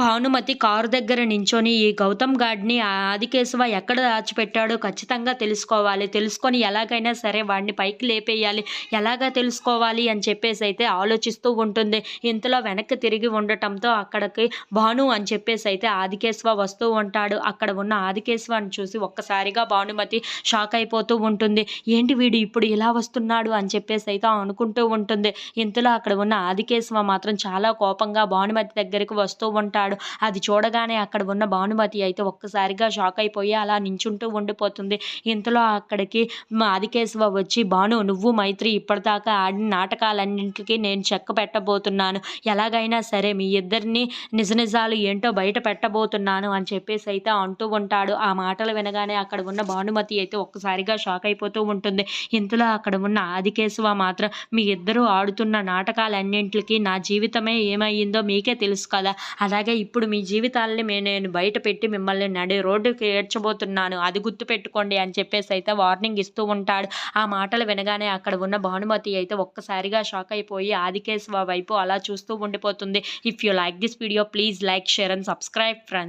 Bhanumathi car దగ్గర నించొని ఈ గౌతమ్ గాడ్ని ఆదికేశవ ఎక్కడ దాచిపెట్టాడో ఖచ్చితంగా తెలుసుకోవాలి. తెలుసుకొని ఎలాగైనా సరే వాడిని పైకి లేపేయాలి. ఎలాగా తెలుసుకోవాలి? అని చెప్పేసి అయితే ఆలోచిస్తూ ఉంటుంది. ఇంతలో వెనక్కి తిరిగి ఉండటంతో అక్కడికి భాను అని చెప్పేసి అయితే ఆదికేశవ వస్తూ ఉంటాడు. అక్కడ ఉన్న ఆదికేశవాన్ని చూసి ఒక్కసారిగా భానుమతి షాక్ అయిపోతూ ఉంటుంది. ఏంటి వీడు ఇప్పుడు ఇలా వస్తున్నాడు? అని చెప్పేసి అయితే అనుకుంటూ ఉంటుంది. ఇంతలో అక్కడ ఉన్న ఆదికేశవ మాత్రం చాలా కోపంగా భానుమతి దగ్గరికి వస్తూ ఉంటాడు. అది చూడగానే అక్కడ ఉన్న భానుమతి అయితే ఒక్కసారిగా షాక్ అయిపోయి అలా నించుంటూ ఉండిపోతుంది. ఇంతలో అక్కడికి మా ఆదికేశవ వచ్చి భాను నువ్వు మైత్రి ఇప్పటిదాకా ఆడిన నాటకాలన్నింటికి నేను చెక్క పెట్టబోతున్నాను. ఎలాగైనా సరే మీ ఇద్దరిని నిజ నిజాలు ఏంటో బయట పెట్టబోతున్నాను అని చెప్పేసి అయితే అంటూ ఉంటాడు. ఆ మాటలు వినగానే అక్కడ ఉన్న భానుమతి అయితే ఒక్కసారిగా షాక్ అయిపోతూ ఉంటుంది. ఇంతలో అక్కడ ఉన్న ఆదికేశవ మాత్రం మీ ఇద్దరూ ఆడుతున్న నాటకాలన్నింటికి నా జీవితమే ఏమయ్యిందో మీకే తెలుసు కదా. అలాగే ఇప్పుడు మీ జీవితాలని నేను బయట పెట్టి మిమ్మల్ని నడి రోడ్డుకి ఏడ్చబోతున్నాను. అది గుర్తు పెట్టుకోండి అని చెప్పేసి అయితే వార్నింగ్ ఇస్తూ ఉంటాడు. ఆ మాటలు వినగానే అక్కడ ఉన్న భానుమతి అయితే ఒక్కసారిగా షాక్ అయిపోయి ఆదికేశవ వైపు అలా చూస్తూ ఉండిపోతుంది. If you like this video please like share and subscribe friends